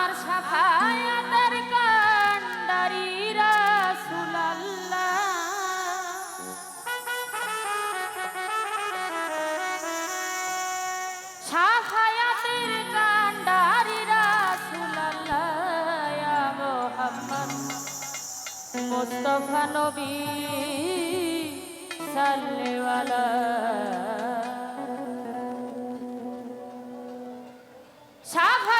আমার সাফায়াতের কান্ডারি রাসুলাল্লাহ। সাফায়াতের কান্ডারি রাসুলাল্লাহ মোহাম্মদ। মোস্তফা নবী সাল্লেওয়ালা সাফা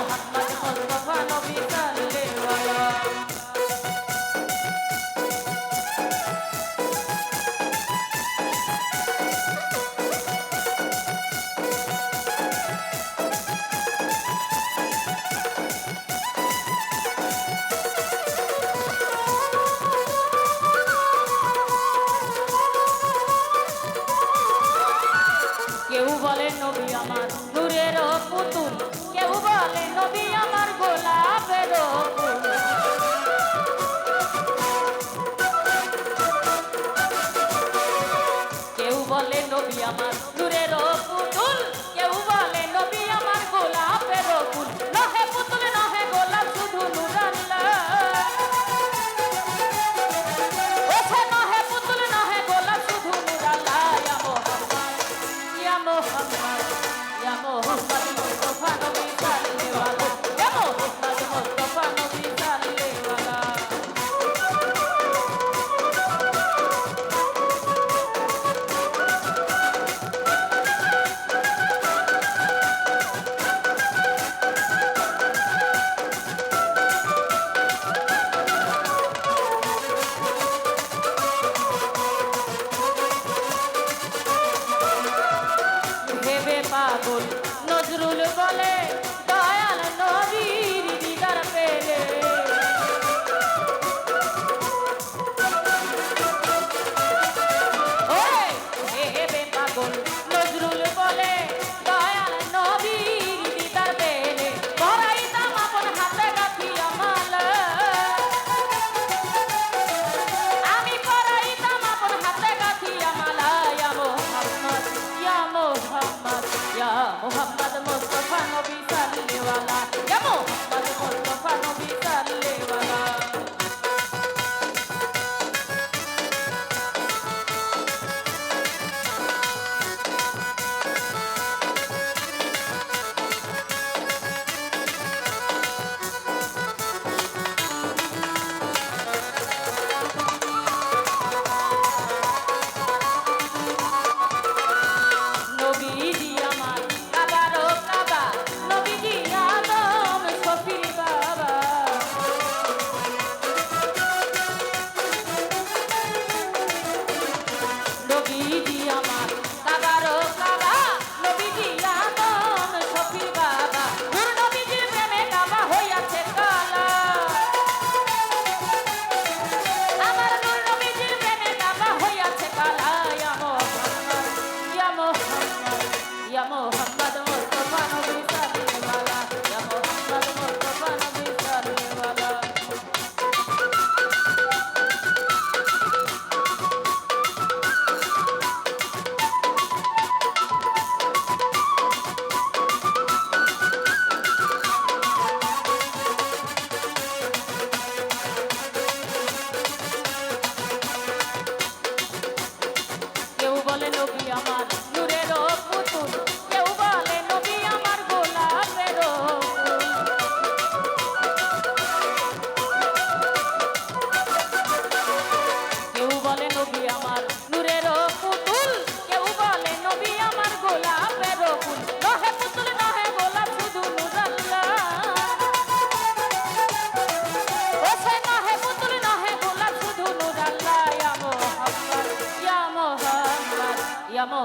হাত মাঝে পাগল নজরুল বলে দয়াল নবীর দিদার পেলে। পাগল।